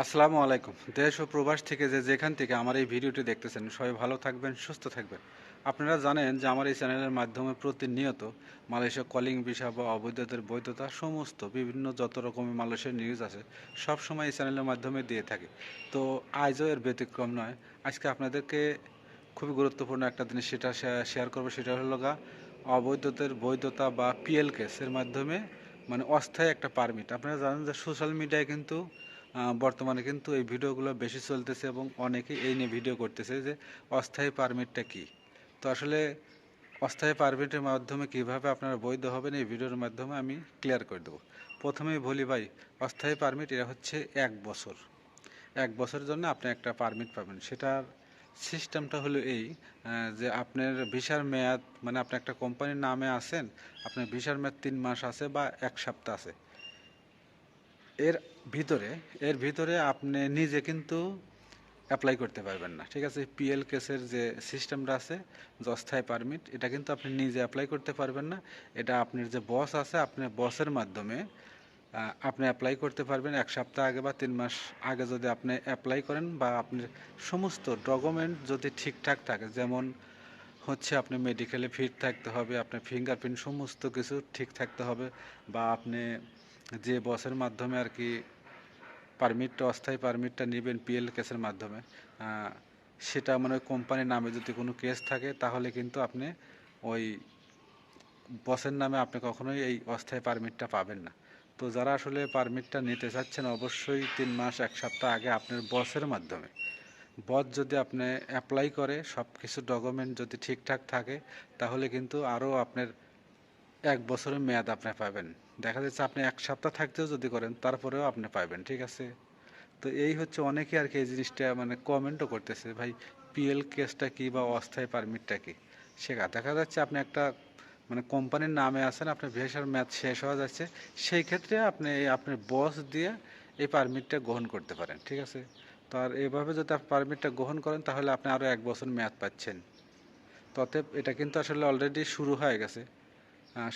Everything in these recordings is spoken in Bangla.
আসসালামু আলাইকুম। দেশ ও প্রবাস থেকে যে যেখান থেকে আমার এই ভিডিওটি দেখতেছেন, সবাই ভালো থাকবেন, সুস্থ থাকবেন। আপনারা জানেন যে আমার এই চ্যানেলের মাধ্যমে প্রতিনিয়ত মালয়েশিয়া কলিং ভিসা বা অবৈধতার বৈধতা সমস্ত বিভিন্ন যত রকমের মালয়েশিয়ার নিউজ আছে, সব সময় এই চ্যানেলের মাধ্যমে দিয়ে থাকে। তো আজও এর ব্যতিক্রম নয়। আজকে আপনাদেরকে খুবই গুরুত্বপূর্ণ একটা জিনিস সেটা শেয়ার করব, সেটা হলো গা অবৈধতার বৈধতা বা পিএল কেসের মাধ্যমে মানে অস্থায়ী একটা পারমিট আপনারা জানেন যে সোশ্যাল মিডিয়ায় কিন্তু বর্তমানে কিন্তু এই ভিডিওগুলো বেশি চলতেছে এবং অনেকেই এই নিয়ে ভিডিও করতেছে যে অস্থায়ী পারমিটটা কি? তো আসলে অস্থায়ী পারমিটের মাধ্যমে কীভাবে আপনারা বৈধ হবেন এই ভিডিওর মাধ্যমে আমি ক্লিয়ার করে দেবো। প্রথমেই বলি ভাই, অস্থায়ী পারমিট এটা হচ্ছে এক বছর। এক বছরের জন্য আপনি একটা পারমিট পাবেন। সেটার সিস্টেমটা হলো এই যে আপনার ভিসার মেয়াদ মানে আপনি একটা কোম্পানির নামে আছেন, আপনার ভিসার মেয়াদ তিন মাস আছে বা এক সপ্তাহ আছে। এর ভিতরে এর ভিতরে আপনি নিজে কিন্তু অ্যাপ্লাই করতে পারবেন না। ঠিক আছে? পিএল কেসের যে সিস্টেমটা আছে, যে অস্থায়ী পারমিট এটা কিন্তু আপনি নিজে অ্যাপ্লাই করতে পারবেন না। এটা আপনার যে বস আছে, আপনার বসের মাধ্যমে আপনি অ্যাপ্লাই করতে পারবেন। এক সপ্তাহ আগে বা তিন মাস আগে যদি আপনি অ্যাপ্লাই করেন বা আপনার সমস্ত ডকুমেন্ট যদি ঠিকঠাক থাকে, যেমন হচ্ছে আপনি মেডিকেলে ফিট থাকতে হবে, আপনার ফিঙ্গারপ্রিন্ট সমস্ত কিছু ঠিক থাকতে হবে, বা আপনি যে বসের মাধ্যমে আর কি পারমিটটা অস্থায়ী পারমিটটা নেবেন পিএল কেসের মাধ্যমে সেটা মানে কোম্পানির নামে যদি কোনো কেস থাকে, তাহলে কিন্তু আপনি ওই বসের নামে আপনি কখনোই এই অস্থায়ী পারমিটটা পাবেন না। তো যারা আসলে পারমিটটা নিতে চাচ্ছেন, অবশ্যই তিন মাস, এক সপ্তাহ আগে আপনার বসের মাধ্যমে। বস যদি আপনি অ্যাপ্লাই করে সব কিছু ডকুমেন্ট যদি ঠিকঠাক থাকে, তাহলে কিন্তু আরও আপনার এক বছরের মেয়াদ আপনি পাবেন। দেখা যাচ্ছে আপনি এক সপ্তাহ থাকতেও যদি করেন, তারপরেও আপনি পাবেন, ঠিক আছে? তো এই হচ্ছে অনেকে আর কি এই জিনিসটা মানে কমেন্টও করতেছে, ভাই পিএল কেসটা কি বা অস্থায়ী পারমিটটা কি? শেখা দেখা যাচ্ছে আপনি একটা মানে কোম্পানির নামে আছেন, আপনার ভিসার মেয়াদ শেষ হওয়া যাচ্ছে, সেই ক্ষেত্রে আপনি আপনার বস দিয়ে এই পারমিটটা গ্রহণ করতে পারেন, ঠিক আছে? তো আর এভাবে যদি আপনি পারমিটটা গ্রহণ করেন, তাহলে আপনি আরও এক বছর মেয়াদ পাচ্ছেন। ততএব এটা কিন্তু আসলে অলরেডি শুরু হয়ে গেছে।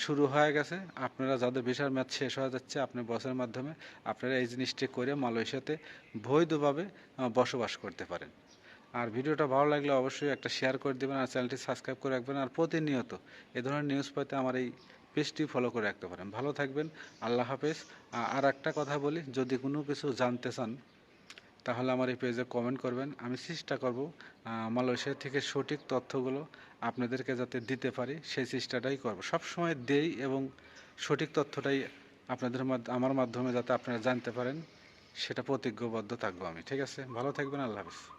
শুরু হয়ে গেছে। আপনারা যাদের ভিসার ম্যাচ শেষ হয়ে যাচ্ছে, আপনি বসের মাধ্যমে আপনারা এই জিনিসটি করে মালয়েশিয়াতে বৈধভাবে বসবাস করতে পারেন। আর ভিডিওটা ভালো লাগলে অবশ্যই একটা শেয়ার করে দেবেন আর চ্যানেলটি সাবস্ক্রাইব করে রাখবেন। আর প্রতিনিয়ত এ ধরনের নিউজ পেতে আমার এই পেজটি ফলো করে রাখতে পারেন। ভালো থাকবেন, আল্লাহ হাফেজ। আর একটা কথা বলি, যদি কোনো কিছু জানতে চান তাহলে আমার এই পেজে কমেন্ট করবেন। আমি চেষ্টা করব মালয়েশিয়া থেকে সঠিক তথ্যগুলো আপনাদেরকে যাতে দিতে পারি, সেই চেষ্টাটাই করব। সবসময় দেই এবং সঠিক তথ্যটাই আপনাদের আমার মাধ্যমে যাতে আপনারা জানতে পারেন, সেটা প্রতিজ্ঞবদ্ধ থাকব আমি। ঠিক আছে? ভালো থাকবেন, আল্লাহ হাফিজ।